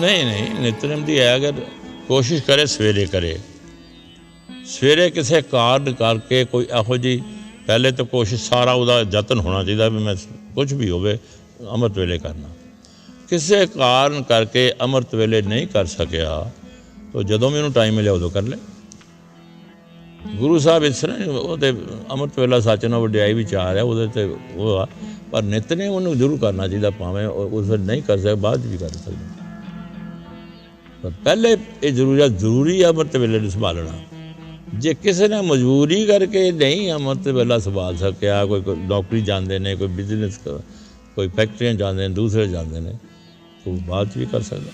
ਨਹੀਂ ਨਹੀਂ ਨਿਤਨੇਮ ਦੀ ਹੈ ਅਗਰ ਕੋਸ਼ਿਸ਼ ਕਰੇ, ਸਵੇਰੇ ਕਰੇ। ਸਵੇਰੇ ਕਿਸੇ ਕਾਰਨ ਕਰਕੇ ਕੋਈ ਇਹੋ ਜੀ ਪਹਿਲੇ ਤਾਂ ਕੋਸ਼ਿਸ਼ ਸਾਰਾ ਉਹਦਾ ਯਤਨ ਹੋਣਾ ਚਾਹੀਦਾ ਵੀ ਮੈਂ ਕੁਝ ਵੀ ਹੋਵੇ, ਅੰਮ੍ਰਿਤ ਵੇਲੇ ਕਰਨਾ। ਕਿਸੇ ਕਾਰਨ ਕਰਕੇ ਅੰਮ੍ਰਿਤ ਵੇਲੇ ਨਹੀਂ ਕਰ ਸਕਿਆ, ਤਾਂ ਜਦੋਂ ਮੈਨੂੰ ਟਾਈਮ ਮਿਲਿਆ ਉਦੋਂ ਕਰ ਲੈ। ਗੁਰੂ ਸਾਹਿਬ ਇਸ ਤਰ੍ਹਾਂ ਹੀ ਉਹਦੇ ਅੰਮ੍ਰਿਤ ਵੇਲਾ ਸੱਚ ਨਾਲ ਵਡਿਆਈ ਵਿਚਾਰ ਹੈ, ਉਹਦੇ ਤੇ ਉਹ ਆ। ਪਰ ਨਿਤਨੇਮ ਉਹਨੂੰ ਜ਼ਰੂਰ ਕਰਨਾ ਚਾਹੀਦਾ, ਭਾਵੇਂ ਉਸ ਵੇਲੇ ਨਹੀਂ ਕਰ ਸਕਦਾ ਬਾਅਦ 'ਚ ਵੀ ਕਰ ਸਕਦਾ। ਪਰ ਪਹਿਲੇ ਇਹ ਜ਼ਰੂਰੀ ਜ਼ਰੂਰੀ ਹੈ ਅੰਮ੍ਰਿਤ ਵੇਲੇ ਨੂੰ ਸੰਭਾਲਣਾ। ਜੇ ਕਿਸੇ ਨੇ ਮਜਬੂਰੀ ਕਰਕੇ ਨਹੀਂ ਅੰਮ੍ਰਿਤ ਵੇਲਾ ਸੰਭਾਲ ਸਕਿਆ, ਕੋਈ ਕੋਈ ਨੌਕਰੀ ਜਾਂਦੇ ਨੇ, ਕੋਈ ਬਿਜ਼ਨਸ ਕੋਈ ਫੈਕਟਰੀਆਂ ਜਾਂਦੇ ਨੇ, ਦੂਸਰੇ ਜਾਂਦੇ ਨੇ ਉਹ ਬਾਅਦ 'ਚ ਵੀ ਕਰ ਸਕਦਾ।